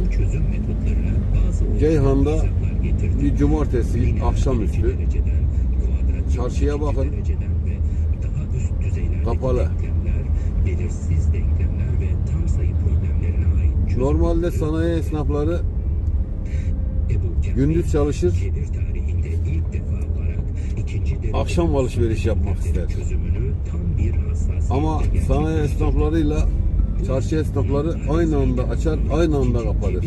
Bu çözüm metotlarına bazı Ceyhan'da bir cumartesi akşamüstü çarşıya bakın. Kapalı. belirsiz denklemler ve tam sayı problemlerine ait Normalde sanayi esnafları gündüz çalışır, akşam alışveriş yapmak ister. Ama sanayi esnaflarıyla çarşı esnafları aynı anda açar, aynı anda kapatır.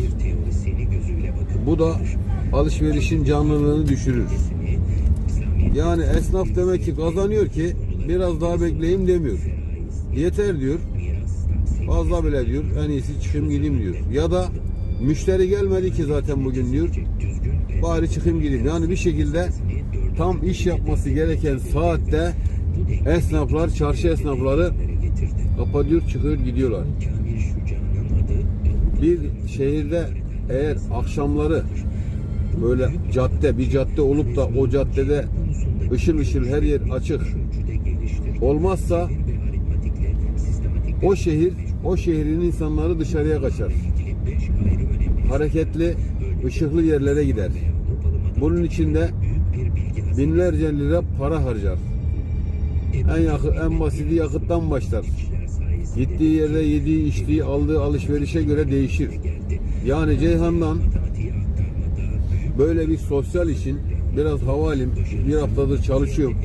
Bu da alışverişin canlılığını düşürür. Yani esnaf demek ki kazanıyor ki biraz daha bekleyeyim demiyor. Yeter diyor. Fazla bile diyor. En iyisi çıkayım gideyim diyor. Ya da müşteri gelmedi ki zaten bugün diyor. Bari çıkayım gideyim. Yani bir şekilde tam iş yapması gereken saatte esnaflar, çarşı esnafları. Kapatıyor, çıkıyor, gidiyorlar. Bir şehirde eğer akşamları böyle cadde, bir cadde olup da o caddede ışıl ışıl her yer açık olmazsa o şehir, o şehrin insanları dışarıya kaçar. Hareketli, ışıklı yerlere gider. Bunun içinde binlerce lira para harcar. En yakın, en basiti yakıttan başlar. Gittiği yerde yediği, içtiği, aldığı alışverişe göre değişir. Yani Ceyhan'dan böyle bir sosyal için biraz havalim, bir haftadır çalışıyorum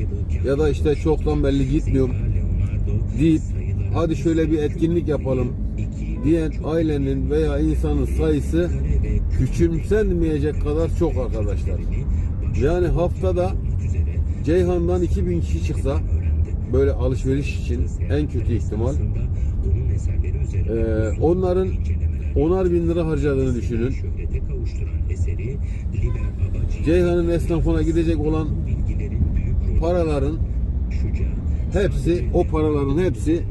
ya da işte çoktan belli gitmiyorum deyip hadi şöyle bir etkinlik yapalım diyen ailenin veya insanın sayısı küçümsenmeyecek kadar çok arkadaşlar. Yani haftada Ceyhan'dan 2000 kişi çıksa böyle alışveriş için en kötü ihtimal Ee, onların onar bin lira harcadığını düşünün. Ceyhan'ın esnafına gidecek olan paraların hepsi, o paraların hepsi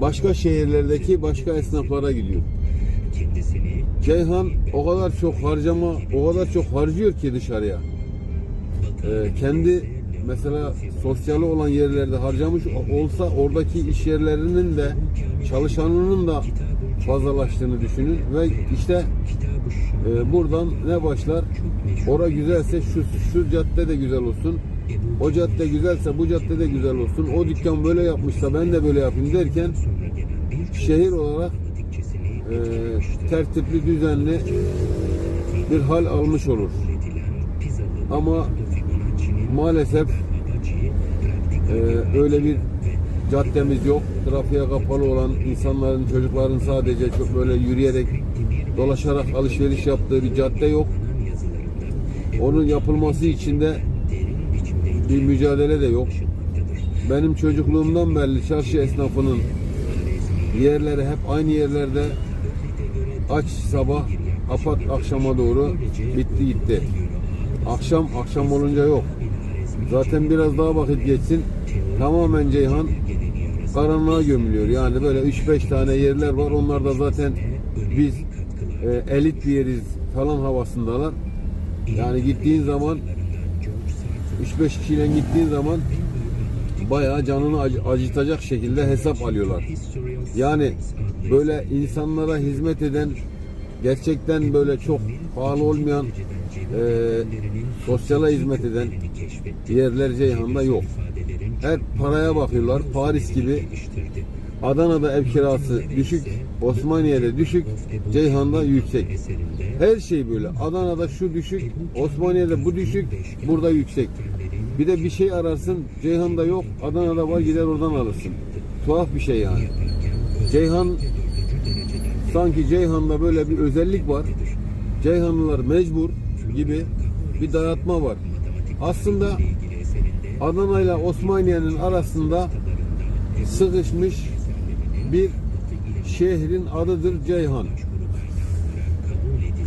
başka şehirlerdeki başka esnaflara gidiyor. Ceyhan o kadar çok harcama, o kadar çok harcıyor ki dışarıya. Ee, kendi mesela sosyali olan yerlerde harcamış olsa oradaki iş yerlerinin de çalışanının da fazlalaştığını düşünün ve işte e, buradan ne başlar? Ora güzelse şu şu cadde de güzel olsun. O cadde güzelse bu cadde de güzel olsun. O dükkan böyle yapmışsa ben de böyle yapayım derken şehir olarak e, tertipli, düzenli bir hal almış olur. Ama maalesef e, öyle bir caddemiz yok. Trafiğe kapalı olan insanların, çocukların sadece çok böyle yürüyerek, dolaşarak alışveriş yaptığı bir cadde yok. Onun yapılması için de bir mücadele de yok. Benim çocukluğumdan beri çarşı esnafının yerleri hep aynı yerlerde aç sabah kapat akşama doğru bitti gitti. Akşam akşam olunca yok. Zaten biraz daha vakit geçsin tamamen Ceyhan karanlığa gömülüyor. Yani böyle 3-5 tane yerler var. Onlar da zaten biz e, elit bir yeriz falan havasındalar. Yani gittiğin zaman 3-5 kişiyle gittiğin zaman bayağı canını ac- acıtacak şekilde hesap alıyorlar. Yani böyle insanlara hizmet eden gerçekten böyle çok pahalı olmayan e, sosyala hizmet eden yerler Ceyhan'da yok. Her paraya bakıyorlar. Paris gibi Adana'da ev kirası düşük, Osmaniye'de düşük, Ceyhan'da yüksek. Her şey böyle. Adana'da şu düşük, Osmaniye'de bu düşük, burada yüksek. Bir de bir şey ararsın, Ceyhan'da yok, Adana'da var gider oradan alırsın. Tuhaf bir şey yani. Ceyhan sanki Ceyhan'da böyle bir özellik var. Ceyhanlılar mecbur gibi bir dayatma var. Aslında Adana ile Osmaniye'nin arasında sıkışmış bir şehrin adıdır Ceyhan.